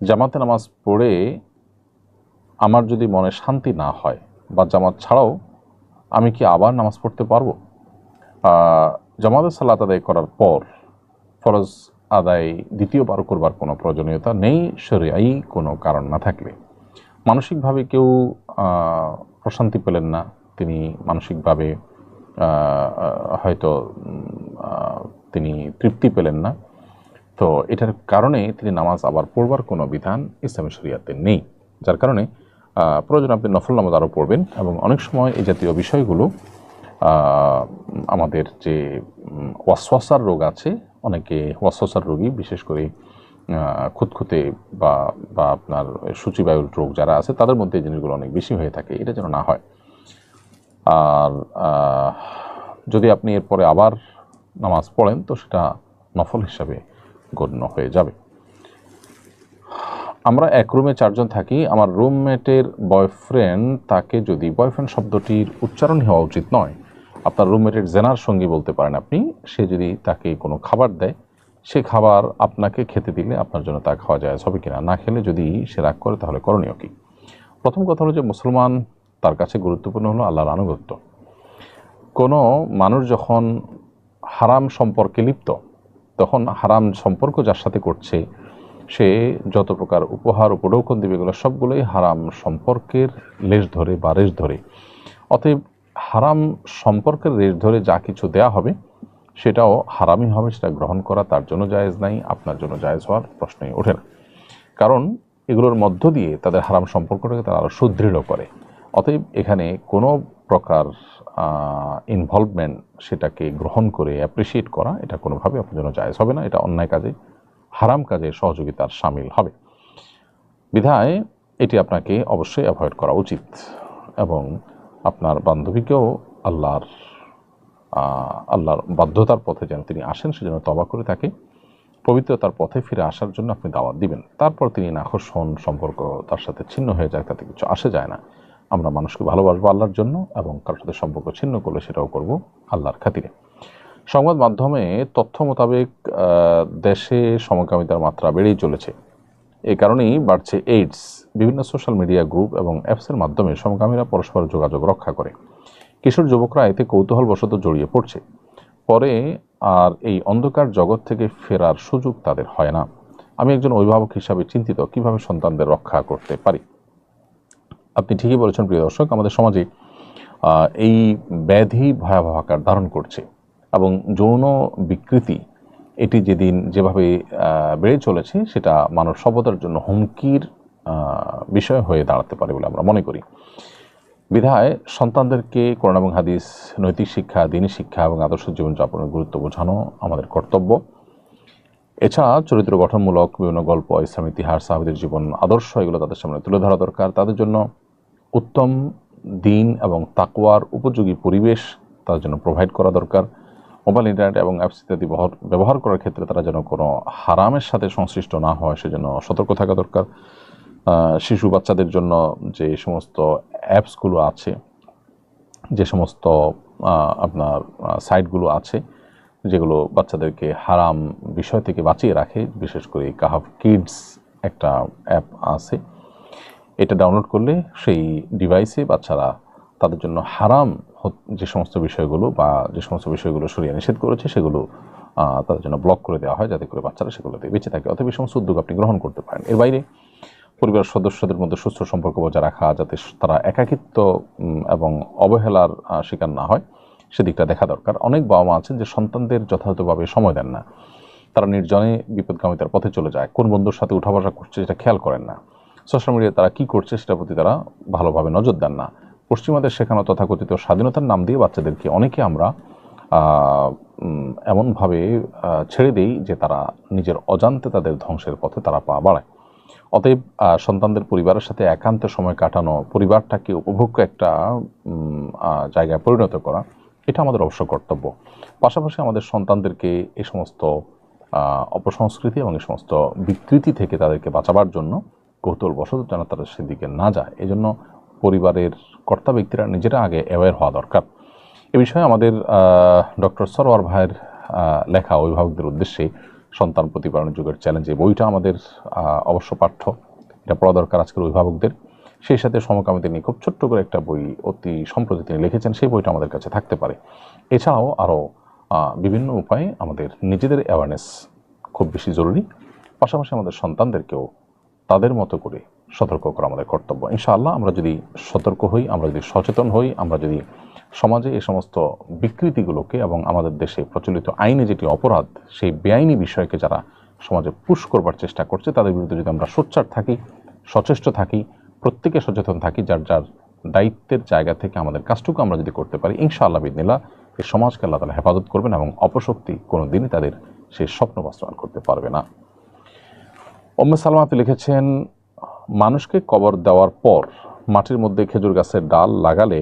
জামাতে নামাজ পড়ে আমার যদি মনে শান্তি না হয়, বা জামাত ছাড়াও আমি কি আবার নামাজ পড়তে পারব? জামাতের সালাত আদায় করার পর ফরজ আদায় দ্বিতীয়বার করবার কোনো প্রয়োজনীয়তা নেই শরিয়াই কোনো কারণ না থাকলে। মানসিকভাবে কেউ প্রশান্তি পেলেন না। তিনি মানসিকভাবে হয়তো তিনি তৃপ্তি পেলেন না। তো এটার কারণে তিনি নামাজ আবার পড়বার কোনো বিধান ইসলামী শরিয়াতে নেই। যার কারণে প্রয়োজন আপনি নফল নামাজ আরও পড়বেন এবং অনেক সময় এই জাতীয় বিষয়গুলো আমাদের যে ওয়াসওয়াসার রোগ আছে, অনেকে ওয়াসওয়াসার রোগী, বিশেষ করে খুঁতখুঁতে বা বা আপনার সূচিবায়ুর রোগ যারা আছে, তাদের মধ্যে এই জিনিসগুলো অনেক বেশি হয়ে থাকে। এটা যেন না হয়। আর যদি আপনি এরপরে আবার নামাজ পড়েন, তো সেটা নফল হিসাবে গণ্য হয়ে যাবে। আমরা এক রুমে চারজন থাকি। আমার রুমমেটের বয়ফ্রেন্ড তাকে যদি বয়ফ্রেন্ড শব্দটির উচ্চারণ হওয়া উচিত নয়, আপনার রুমমেটের জেনার সঙ্গী বলতে পারেন আপনি, সে যদি তাকে কোনো খাবার দেয়, সে খাবার আপনাকে খেতে দিলে আপনার জন্য তা খাওয়া যায় হবে কিনা? না খেলে যদি সে রাগ করে, তাহলে করণীয় কি? প্রথম কথা হলো যে, মুসলমান তার কাছে গুরুত্বপূর্ণ হলো আল্লাহর আনুগত্য। কোনো মানুষ যখন হারাম সম্পর্কে লিপ্ত তখন হারাম সম্পর্ক যার সাথে করছে, সে যত প্রকার উপহার, উপঢৌকন দেবে, এগুলো সবগুলোই হারাম সম্পর্কের লেশ ধরে বা রেশ ধরে। অতএব হারাম সম্পর্কের রেশ ধরে যা কিছু দেয়া হবে, সেটাও হারামই হবে, সেটা গ্রহণ করা তার জন্য জায়েজ নাই, আপনার জন্য জায়েজ হওয়ার প্রশ্নই ওঠে না। কারণ এগুলোর মধ্য দিয়ে তাদের হারাম সম্পর্কটাকে তারা আরও সুদৃঢ় করে। অতএব এখানে কোনো প্রকার ইনভলভমেন্ট সেটাকে গ্রহণ করে অ্যাপ্রিসিয়েট করা, এটা কোনোভাবে আপনার জন্য জায়েজ হবে না, এটা অন্যায় কাজে, হারাম কাজে সহযোগিতার সামিল হবে। বিধায় এটি আপনাকে অবশ্যই অ্যাভয়েড করা উচিত এবং আপনার বান্ধবীকেও আল্লাহর আল্লাহর বাধ্যতার পথে যেন তিনি আসেন সেজন্য তবা করে তাকে পবিত্রতার পথে ফিরে আসার জন্য আপনি দাওয়াত দিবেন। তারপর তিনি নাখোশ হন, সম্পর্ক তার সাথে ছিন্ন হয়ে যায়, তাতে কিছু আসে যায় না। আমরা মানুষকে ভালোবাসবো আল্লাহর জন্য এবং কারোর সাথে সম্পর্ক ছিন্ন করলে সেটাও করব আল্লাহর খাতিরে। সংবাদ মাধ্যমে তথ্য মোতাবেক দেশে সমকামিতার মাত্রা বেড়েই চলেছে। এই কারণেই বাড়ছে এইডস বিভিন্ন সোশ্যাল মিডিয়া গ্রুপ এবং অ্যাপসের মাধ্যমে সমকামীরা পরস্পর যোগাযোগ রক্ষা করে। কিশোর যুবকরা এতে কৌতূহলবশত জড়িয়ে পড়ছে। পরে আর এই অন্ধকার জগৎ থেকে ফেরার সুযোগ তাদের হয় না। আমি একজন অভিভাবক হিসাবে চিন্তিত কীভাবে সন্তানদের রক্ষা করতে পারি। আপনি ঠিকই বলেছেন প্রিয় দর্শক, আমাদের সমাজে এই ব্যাধি ভয়াবহ আকার ধারণ করছে এবং যৌন বিকৃতি, এটি যেদিন যেভাবে বেড়ে চলেছে, সেটা মানব সভ্যতার জন্য হুমকির বিষয় হয়ে দাঁড়াতে পারে বলে আমরা মনে করি। বিধায় সন্তানদেরকে কোরআন এবং হাদিস, নৈতিক শিক্ষা, দিনী শিক্ষা এবং আদর্শ জীবনযাপনের গুরুত্ব বোঝানো আমাদের কর্তব্য। এছাড়া চরিত্র গঠনমূলক বিভিন্ন গল্প, ইসলাম ইতিহাস, সাহাবিদের জীবন আদর্শ, এগুলো তাদের সামনে তুলে ধরা দরকার। তাদের জন্য উত্তম, দিন এবং তাকওয়ার উপযোগী পরিবেশ তার জন্য প্রোভাইড করা দরকার। মোবাইল ইন্টারনেট এবং অ্যাপস ইত্যাদি ব্যবহার- ব্যবহার করার ক্ষেত্রে তারা যেন কোনো হারামের সাথে সংশ্লিষ্ট না হয়, সেজন্য সতর্ক থাকা দরকার। শিশু বাচ্চাদের জন্য যে সমস্ত অ্যাপসগুলো আছে, যে সমস্ত আপনার সাইটগুলো আছে, যেগুলো বাচ্চাদেরকে হারাম বিষয় থেকে বাঁচিয়ে রাখে, বিশেষ করে কাহাফ কিডস একটা অ্যাপ আছে। এটা ডাউনলোড করলে সেই ডিভাইসে বাচ্চারা তাদের জন্য হারাম যে সমস্ত বিষয়গুলো বা যে সমস্ত বিষয়গুলো সরিয়ে নিষেধ করেছে সেগুলো তাদের জন্য ব্লক করে দেওয়া হয় যাতে করে বাচ্চারা সেগুলোতে বেঁচে থাকে। অথবা এই সমস্ত উদ্যোগ আপনি গ্রহণ করতে পারেন। এর বাইরে পরিবারের সদস্যদের মধ্যে সুস্থ সম্পর্ক বজায় রাখা যাতে তারা একাকিত্ব এবং অবহেলার শিকার না হয়, সেদিকটা দেখা দরকার। অনেক বাবা মা আছেন যে সন্তানদের যথাযথভাবে সময় দেন না। তারা নির্জনে বিপদগামিতার পথে চলে যায়। কোন বন্ধুর সাথে উঠা বসা করছে সেটা খেয়াল করেন না। সোশ্যাল মিডিয়ায় তারা কি করছে সেটার প্রতি তারা ভালোভাবে নজর দেন না। পশ্চিমাদের শেখানো তথাকথিত স্বাধীনতার নাম দিয়ে বাচ্চাদেরকে অনেকে আমরা এমনভাবে ছেড়ে দেই যে তারা নিজের অজান্তে তাদের ধ্বংসের পথে তারা পা বাড়ায়। অতএব সন্তানদের পরিবারের সাথে একান্ত সময় কাটানো, পরিবারটাকে উপভোগ্য একটা জায়গায় পরিণত করা, এটা আমাদের অবশ্য কর্তব্য। পাশাপাশি আমাদের সন্তানদেরকে এই সমস্ত অপসংস্কৃতি এবং এই সমস্ত বিকৃতি থেকে তাদেরকে বাঁচাবার জন্য কৌতূহলবশত যেন তারা সেদিকে না যায়। এই জন্য পরিবারের কর্তা ব্যক্তিরা নিজেরা আগে অ্যাওয়্যার হওয়া দরকার। এ বিষয়ে আমাদের ডক্টর সরোয়ার ভাইয়ের লেখা অভিভাবকদের উদ্দেশ্যে সন্তান প্রতিপালনের যুগের চ্যালেঞ্জ এই বইটা আমাদের অবশ্য পাঠ্য। এটা পড়া দরকার আজকের অভিভাবকদের। সেই সাথে সমকামিতা নিয়ে খুব ছোট্ট করে একটা বই অতি সম্প্রতি তিনি লিখেছেন, সেই বইটা আমাদের কাছে থাকতে পারে। এছাড়াও আরও বিভিন্ন উপায়ে আমাদের নিজেদের অ্যাওয়ারনেস খুব বেশি জরুরি। পাশাপাশি আমাদের সন্তানদেরকেও তাদের মতো করে সতর্ক করা আমাদের কর্তব্য। ইনশাআল্লাহ আমরা যদি সতর্ক হই, আমরা যদি সচেতন হই, আমরা যদি সমাজে এই সমস্ত বিকৃতিগুলোকে এবং আমাদের দেশে প্রচলিত আইনে যেটি অপরাধ, সেই বেআইনি বিষয়কে যারা সমাজে পুশ করবার চেষ্টা করছে, তাদের বিরুদ্ধে যদি আমরা সোচ্চার থাকি, সচেষ্ট থাকি, প্রত্যেকে সচেতন থাকি, যার যার দায়িত্বের জায়গা থেকে আমাদের কাজটুকু আমরা যদি করতে পারি, ইনশাআল্লাহ বিদিনিল্লাহ এই সমাজকে আল্লাহ তালা হেফাজত করবেন এবং অপশক্তি কোনো দিনই তাদের সেই স্বপ্ন বাস্তবায়ন করতে পারবে না। ওম্মে সালমাতে লিখেছেন, মানুষকে কবর দেওয়ার পর মাটির মধ্যে খেজুর গাছের ডাল লাগালে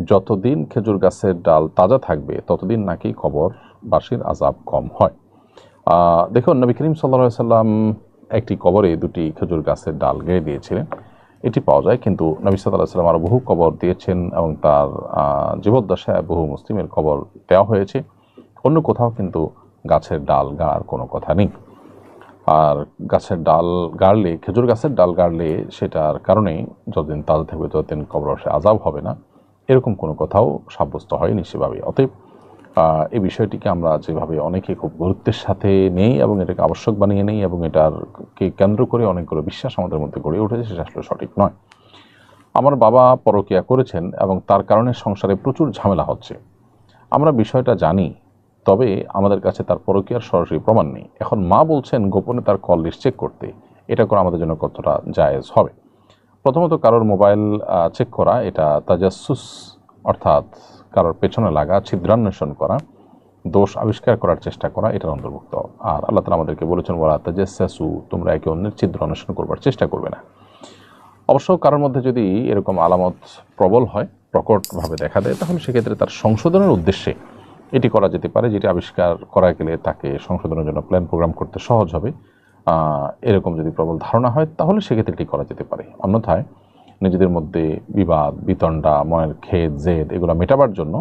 যতদিন খেজুর গাছের ডাল তাজা থাকবে, ততদিন নাকি কবর বাসীর আজাব কম হয়। দেখুন, নবী করিম সাল্লা সাল্লাম একটি কবরে দুটি খেজুর গাছের ডাল গেড়ে দিয়েছিলেন। এটি পাওয়া যায়, কিন্তু নবী সাল্লাহ সাল্লাম আরও বহু কবর দিয়েছেন এবং তার জীবদ্দশায় বহু মুসলিমের কবর দেওয়া হয়েছে। অন্য কোথাও কিন্তু গাছের ডাল গাড়ার কোনো কথা নেই। আর গাছের ডাল গাড়লে, খেজুর গাছের ডাল গাড়লে সেটার কারণেই যতদিন তাজা থাকবে ততদিন কবর সে আজাব হবে না। এরকম কোনো কথাও সাব্যস্ত হয়নি সেভাবে। অতএব এই বিষয়টিকে আমরা যেভাবে অনেকে খুব গুরুত্বের সাথে নেই এবং এটাকে আবশ্যক বানিয়ে নেই এবং এটারকে কেন্দ্র করে অনেকগুলো বিশ্বাস আমাদের মধ্যে গড়ে উঠেছে, সেটা আসলে সঠিক নয়। আমার বাবা পরকিয়া করেছেন এবং তার কারণে সংসারে প্রচুর ঝামেলা হচ্ছে। আমরা বিষয়টা জানি তবে আমাদের কাছে তার পরকীয়ার সরাসরি প্রমাণ নেই। এখন মা বলছেন, গোপনে তার কল লিস্ট চেক করতে। এটা করে আমাদের জন্য কতটা জায়েজ হবে? প্রথমত কারোর মোবাইল চেক করা, এটা তাজাসুস, অর্থাৎ কারোর পেছনে লাগা, ছিদ্রান্বেষণ করা, দোষ আবিষ্কার করার চেষ্টা করা, এটার অন্তর্ভুক্ত। আর আল্লাহ তালা আমাদেরকে বলেছেন ওরা তাজাসু তোমরা একে অন্যের ছিদ্র অন্বেষণ করবার চেষ্টা করবে না। অবশ্য কারোর মধ্যে যদি এরকম আলামত প্রবল হয়, প্রকটভাবে দেখা দেয়, তাহলে সেক্ষেত্রে তার সংশোধনের উদ্দেশ্যে এটি করা যেতে পারে, যেটি আবিষ্কার করা গেলে তাকে সংশোধনের জন্য প্ল্যান প্রোগ্রাম করতে সহজ হবে। এরকম যদি প্রবল ধারণা হয়, তাহলে সেক্ষেত্রে এটি করা যেতে পারে। অন্যথায় নিজেদের মধ্যে বিবাদ, বিতণ্ডা, মনের খেদ, জেদ এগুলো মেটাবার জন্য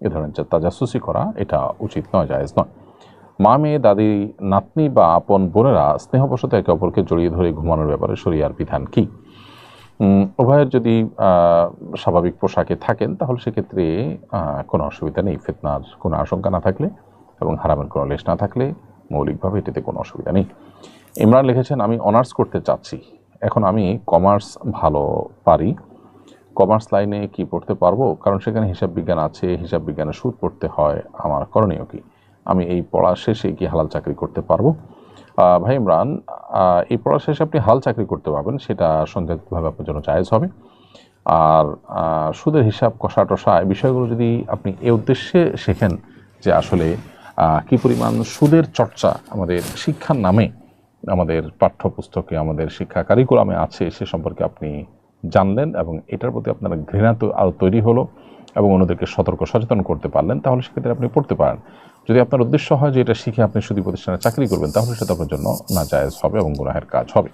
এ ধরনের তাজাসুসি করা এটা উচিত নয়, জায়েজ নয়। মা, মেয়ে, দাদি, নাতনি বা আপন বোনেরা স্নেহবশত একে অপরকে জড়িয়ে ধরে ঘুমানোর ব্যাপারে শরিয়ার বিধান কী? উভয়ের যদি স্বাভাবিক পোশাকে থাকেন, তাহলে সেক্ষেত্রে কোনো অসুবিধা নেই। ফেতনার কোনো আশঙ্কা না থাকলে এবং হারামের কোনো লেশ না থাকলে মৌলিকভাবে এটিতে কোনো অসুবিধা নেই। ইমরান লিখেছেন, আমি অনার্স করতে চাচ্ছি। এখন আমি কমার্স ভালো পারি। কমার্স লাইনে কি পড়তে পারব? কারণ সেখানে হিসাব বিজ্ঞান আছে, হিসাব বিজ্ঞানে সুদ পড়তে হয়। আমার করণীয় কি? আমি এই পড়া শেষে কি হালাল চাকরি করতে পারব? ভাই ইমরান এই পড়া শেষে আপনি হাল চাকরি করতে পারবেন, সেটা সংখ্যাগতভাবে আপনার জন্য জায়েজ হবে। আর সুদের হিসাব কষা টসা এই বিষয়গুলো যদি আপনি এ উদ্দেশ্যে শেখেন যে আসলে কি পরিমাণ সুদের চর্চা আমাদের শিক্ষার নামে আমাদের পাঠ্যপুস্তকে, আমাদের শিক্ষা কারিকুলামে আছে, সে সম্পর্কে আপনি জানলেন এবং এটার প্রতি আপনার ঘৃণা তো আরও তৈরি হলো এবং অন্যদেরকে সতর্ক সচেতন করতে পারলেন, তাহলে সেক্ষেত্রে আপনি পড়তে পারেন। যদি আপনার উদ্দেশ্য হয় যে এটা শিখে আপনি সুদী প্রতিষ্ঠানে চাকরি করবেন, তাহলে সেটা আপনার জন্য না জায়েজ হবে এবং গুনাহের কাজ হবে।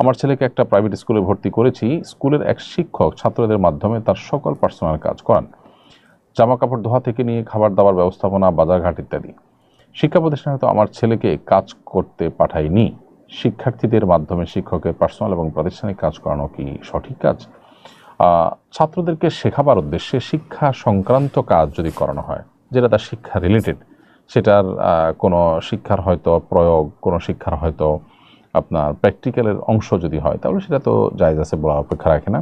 আমার ছেলেকে একটা প্রাইভেট স্কুলে ভর্তি করেছি। স্কুলের এক শিক্ষক ছাত্রদের মাধ্যমে তার সকল পার্সোনাল কাজ করান। জামা কাপড় ধোয়া থেকে নিয়ে খাবার দাবার ব্যবস্থাপনা, বাজারঘাট ইত্যাদি। শিক্ষা প্রতিষ্ঠানে তো আমার ছেলেকে কাজ করতে পাঠাইনি। শিক্ষার্থীদের মাধ্যমে শিক্ষকের পার্সোনাল এবং প্রাতিষ্ঠানিক কাজ করানো কি সঠিক কাজ? ছাত্রদেরকে শেখাবার উদ্দেশ্যে শিক্ষা সংক্রান্ত কাজ যদি করানো হয় যেটা তার শিক্ষা রিলেটেড সেটার কোনো শিক্ষার হয়তো প্রয়োগ, কোনো শিক্ষার হয়তো আপনার প্র্যাকটিক্যালের অংশ যদি হয়, তাহলে সেটা তো জায়জ আছে বলা অপেক্ষা রাখে না।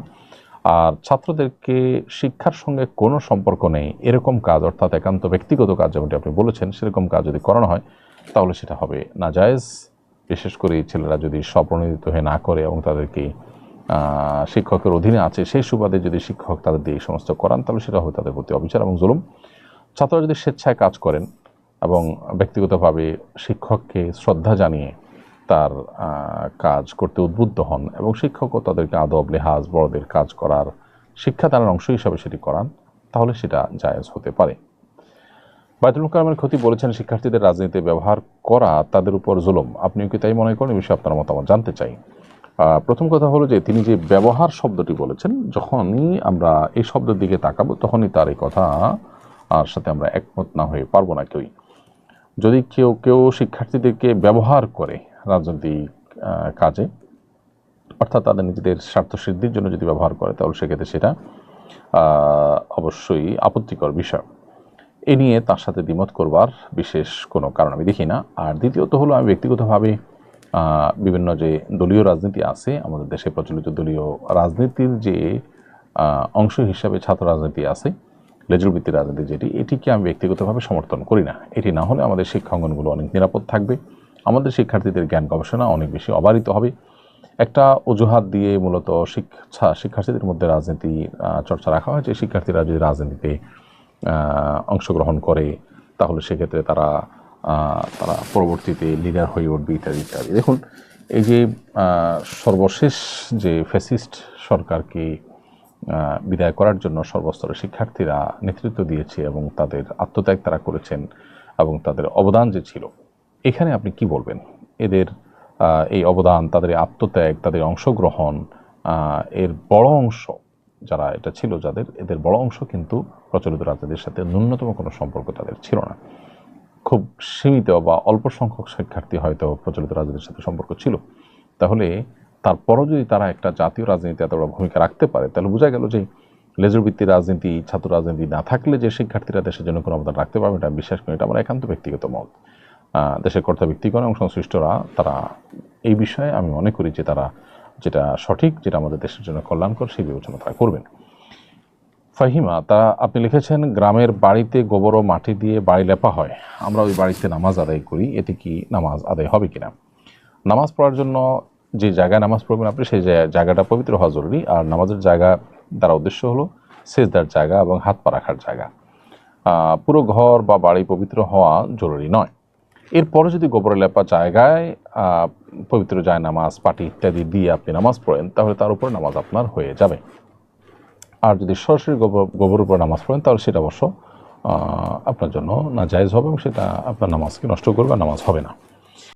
আর ছাত্রদেরকে শিক্ষার সঙ্গে কোনো সম্পর্ক নেই, এরকম কাজ অর্থাৎ একান্ত ব্যক্তিগত কাজ যেমনটি আপনি বলেছেন, সেরকম কাজ যদি করানো হয়, তাহলে সেটা হবে না জায়েজ বিশেষ করে ছেলেরা যদি স্বপ্রণোদিত হয়ে না করে এবং তাদেরকে শিক্ষকের অধীনে আছে, সেই সুবাদে যদি শিক্ষক তাদের দিয়ে এই সমস্ত করান, তাহলে সেটা হবে তাদের প্রতি অবিচার এবং জুলুম। ছাত্ররা যদি স্বেচ্ছায় কাজ করেন এবং ব্যক্তিগতভাবে শিক্ষককে শ্রদ্ধা জানিয়ে তার কাজ করতে উদ্বুদ্ধ হন এবং শিক্ষকও তাদেরকে আদব, লেহাজ, বড়দের কাজ করার শিক্ষাদানের অংশ হিসাবে সেটি করান, তাহলে সেটা জায়েজ হতে পারে। বাইতুল কালামের ক্ষতি বলেছেন শিক্ষার্থীদের রাজনীতিতে ব্যবহার করা, তাদের উপর জুলুম। আপনিও কি তাই মনে করেন? এই বিষয়ে আপনার মতামত জানতে চাই। প্রথম কথা হলো যে, তিনি যে ব্যবহার শব্দটি বলেছেন, যখনই আমরা এই শব্দের দিকে তাকাবো, তখনই তার এই কথা আর সাথে আমরা একমত না হয়ে পারব না কেউই। যদি কেউ কেউ শিক্ষার্থীদেরকে ব্যবহার করে রাজনৈতিক কাজে, অর্থাৎ তাদের নিজেদের স্বার্থ সিদ্ধির জন্য যদি ব্যবহার করে, তাহলে সেক্ষেত্রে সেটা অবশ্যই আপত্তিকর বিষয়। এ নিয়ে তার সাথে দ্বিমত করবার বিশেষ কোনো কারণ আমি দেখি না। আর দ্বিতীয়ত হলো, আমি ব্যক্তিগতভাবে বিভিন্ন যে দলীয় রাজনীতি আছে, আমাদের দেশে প্রচলিত দলীয় রাজনীতির যে অংশ হিসাবে ছাত্র রাজনীতি আছে লেজুর ভিত্তিক রাজনীতি যেটি, এটিকে আমি ব্যক্তিগতভাবে সমর্থন করি না। এটি না হলে আমাদের শিক্ষাঙ্গনগুলো অনেক নিরাপদ থাকবে। আমাদের শিক্ষার্থীদের জ্ঞান গবেষণা অনেক বেশি অবারিত হবে। একটা অজুহাত দিয়ে মূলত শিক্ষা, শিক্ষার্থীদের মধ্যে রাজনীতি চর্চা রাখা হয় যে শিক্ষার্থীরা যদি রাজনীতিতে অংশগ্রহণ করে, তাহলে সেক্ষেত্রে তারা তারা পরবর্তীতে লিডার হয়ে উঠবে, ইত্যাদি ইত্যাদি। দেখুন, এই যে সর্বশেষ যে ফ্যাসিস্ট সরকারকে বিদায় করার জন্য সর্বস্তরের শিক্ষার্থীরা নেতৃত্ব দিয়েছে এবং তাদের আত্মত্যাগ তারা করেছেন এবং তাদের অবদান যে ছিল। এখানে আপনি কি বলবেন? এদের এই অবদান, তাদের আত্মত্যাগ, তাদের অংশগ্রহণ এর বড় অংশ যারা এটা ছিল, যাদের, এদের বড় অংশ কিন্তু প্রচলিত রাজ্যদের সাথে ন্যূনতম কোনো সম্পর্ক তাদের ছিল না। খুব সীমিত বা অল্প সংখ্যক শিক্ষার্থী হয়তো প্রচলিত রাজনীতির সাথে সম্পর্ক ছিল। তাহলে তারপরও যদি তারা একটা জাতীয় রাজনীতি এত বড় ভূমিকা রাখতে পারে, তাহলে বোঝা গেল যে লেজুর ভিত্তিক রাজনীতি, ছাত্র রাজনীতি না থাকলে যে শিক্ষার্থীরা দেশের জন্য কোনো অবদান রাখতে পারবে এটা বিশ্বাস করি এটা আমার একান্ত ব্যক্তিগত মত। দেশের কর্তা ব্যক্তিগণ এবং সংশ্লিষ্টরা, তারা এই বিষয়ে আমি মনে করি যে তারা যেটা সঠিক, যেটা আমাদের দেশের জন্য কল্যাণকর, সেই বিবেচনা তারা করবেন। ফাহিমা, তা আপনি লিখেছেন, গ্রামের বাড়িতে গোবর ও মাটি দিয়ে বাড়ি লেপা হয়। আমরা ওই বাড়িতে নামাজ আদায় করি। এতে কি নামাজ আদায় হবে কিনা? নামাজ পড়ার জন্য যে জায়গায় নামাজ পড়বেন আপনি, সেই জায়গাটা পবিত্র হওয়া জরুরি। আর নামাজের জায়গা দ্বারা উদ্দেশ্য হলো সেজদার জায়গা এবং হাত পা রাখার জায়গা। পুরো ঘর বা বাড়ি পবিত্র হওয়া জরুরি নয়। এরপরে যদি গোবরে লেপা জায়গায় পবিত্র যায় নামাজ পাটি ইত্যাদি দিয়ে আপনি নামাজ পড়েন, তাহলে তার উপর নামাজ আপনার হয়ে যাবে। আর যদি সরাসরি গোবর গোবর উপর নামাজ পড়েন, তাহলে সেটা অবশ্য আপনার জন্য না জায়েজ হবে এবং সেটা আপনার নামাজকে নষ্ট করবে, নামাজ হবে না।